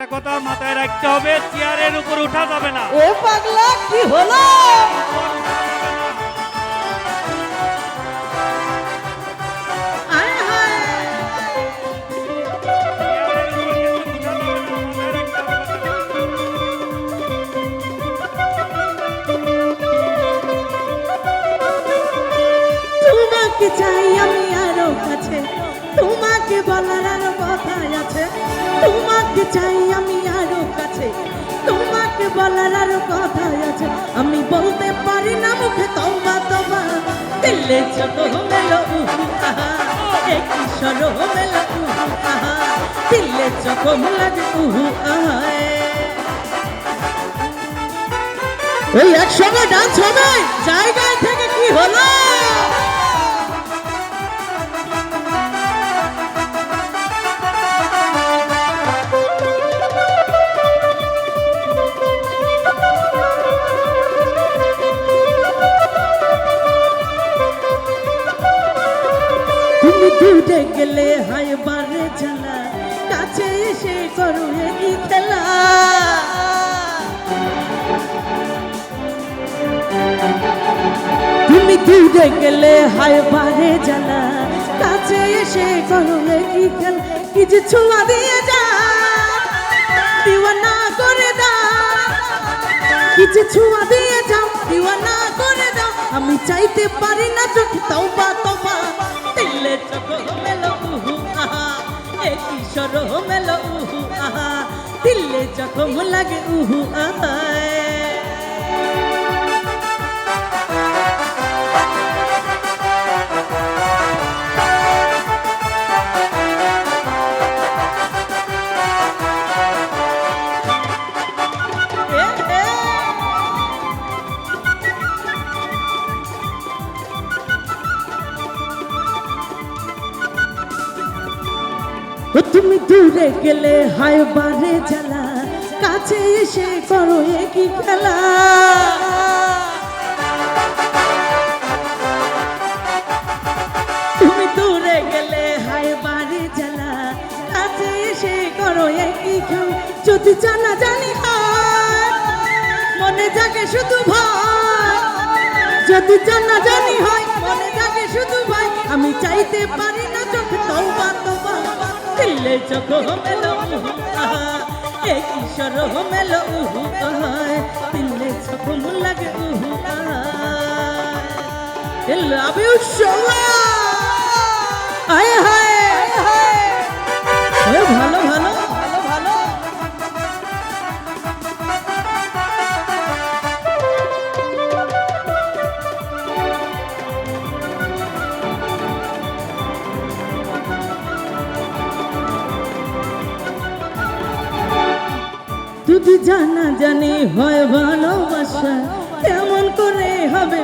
কথা মাথায় রাখতে হবে, চেয়ারের উপর উঠা যাবে না। এ পাগলা, কি হলো। তোমাকে চাই আমি আরও কাছে, তোমাকে বলার আরও কথা আছে। তোমাকে চাই আছে। আমি বলতে পারি না, মুখে তোমা তোমা দিলে যত মেলো আহা এক কিশোর মেলো আহা দিলে যত লাগে উহু। আহা ওই একসঙ্গে ডান্স হবে? জায়গায় থেকে কি হলো? তুমি দূরে গেলে হায় বারে জ্বালা। কাছে এসে করো কি খেলা তুমি দূরে গেলে হায় বারে জ্বালা। কাছে এসে করো কি খেলা কি ছোঁয়া দিয়ে যা। দিওয়ানা করে দাও কিছু ছোঁয়া দিয়ে যাও দিওয়ানা করে দাও আমি চাইতে পারি না চোখ তওবা এ কিশোর মেলো উহু আহা দিলে জখম লাগে উহু আহা তুমি দূরে গেলে হায় বারে জ্বালা, কাছে এসে করো কি খেলা। তুমি দূরে গেলে হায় বারে জ্বালা, কাছে এসে করো কি খেলা। যদি জানা জানি মনে জাগে শুধু ভয়। যদি জানা জানি হয়, মনে জাগে শুধু ভয়। আমি চাইতে পারি না দিলে চোখ মেল এ কিশোর মেলো উহু আহা দিলে চোখ লাগে উহু আহা লাভ হায়। ভালো যদি জানা জানি হয় ভালোবাসা কেমন করে হবে